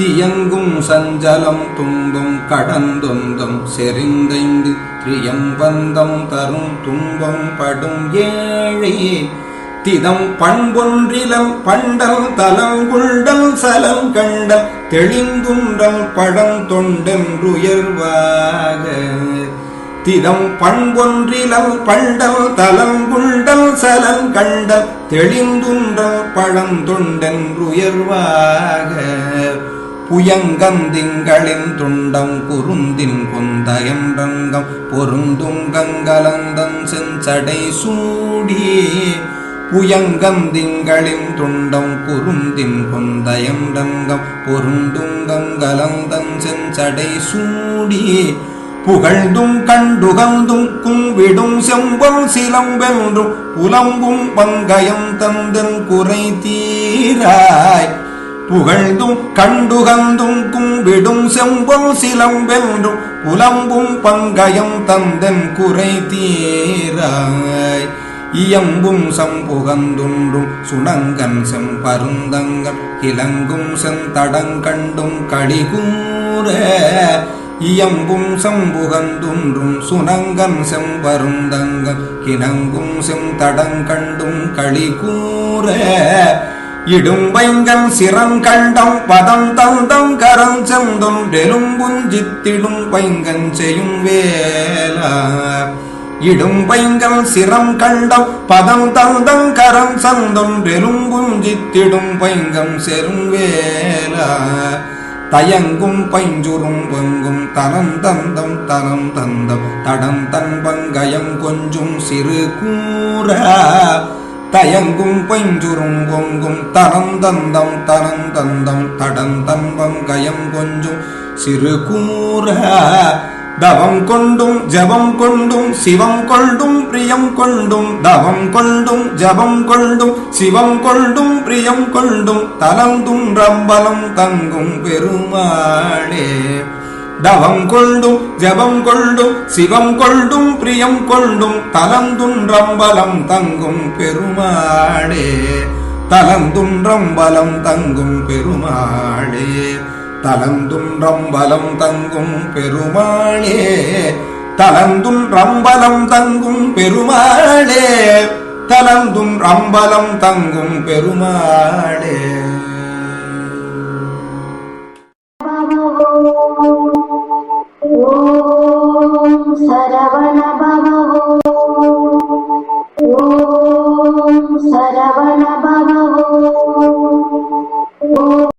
தியங்கும் சஞ்சலம் துன்பம் கடந்தொந்தம் செறிந்தைந்து திரியம்பந்தம் தரும் துன்பம் படும் ஏழையே திதம் பண்பொன்றிலம் பண்டல் தலங்குண்டல் சலம் கண்டல் தெளிந்துன்றல் படம் தொண்டென்றுயர்வாக. திதம் பண்பொன்றிலம் பண்டல் தலங்குண்டல் சலம் கண்டல் தெளிந்துன்றல் பழம் தொண்டென்றுயர்வாக. புயங்கந்திங்களின் துண்டம் குருந்தின் கொந்தயன்றங்கம். பொருந்தும் கங்கலந்தன் செஞ்சடை சூடி. புயங்கந்திங்களின் துண்டம் குருந்தின் கொந்தயன்றங்கம். பொருந்தும் கங்கலந்தன் செஞ்சடை சூடி. புகழ்ந்தும் கண்டுகந்தும் கும்பிடும் செம்பொல் சிலம்பென்றும் புலம்பும் பங்கயம் தந்தன் குறை தீராய். புகழ்ந்தும் கண்டுகந்தும் கும்பிடும் செம்பொன் சிலம்பென்றும் புலம்பும் பங்கயம் தந்தன் குறை தீராய். இயம்பும் சம்புகந்துண்டும் சுணங்கன் செம்பருந்தங்கள் கிளங்கும் செந்தடங்கண்டும் கடிகூற இயம்பும் சம்புகந்துன்றும் சுணங்கன் செம்பருந்தங்கள் கிணங்கும் செந்தடங்கண்டும் களிகூற இடும்பைங்கன் சிறங்கண்டம் பதம் தந்தம் கரம் செந்தம் டெலும்புஞ்சித்திடும் பைங்கன் செய்யும் வேலா. இடும்பைங்கல் சிரம் கண்டம் பதம் தந்தம் கரம் சந்தம் பெரும்புஞ்சித்திடும் பைங்கம் செரும் வேலா. தயங்கும் பைஞ்சுரும் பங்கும் தனம் தந்தம் தனம் தந்தம் தடம் தன் பங்கயம் கொஞ்சும் சிறு கூற. தயங்கும் பைஞ்சுரும் பொங்கும் தனம் தந்தம் தனம் தந்தம் தடம் தன் பங்கயம் கொஞ்சும். சிறு கூற தவம் கொண்டும் ஜபம் கொண்டும் சிவம் கொண்டும் பிரியம் கொண்டும். தவம் கொண்டும் ஜபம் கொண்டும் சிவம் கொண்டும் பிரியம் கொண்டும். தலந்தும் ரம்பலம் தங்கும் பெருமாளே. தவம் கொள்ளும் ஜபம் கொள்ளும் சிவம் கொள்ளும் பிரியம் கொள்ளும் தலந்துன்றம் பலம் தங்கும் பெருமாளே. தலந்துன்றம் பலம் தங்கும் பெருமாளே. தலந்துன்றம் பலம் தங்கும் பெருமாளே. தலந்தும் ரம்பலம் தங்கும் பெருமாளே. தலந்தும் ரம்பலம் தங்கும் பெருமாளே. Saravana Baba. Om Saravana Baba.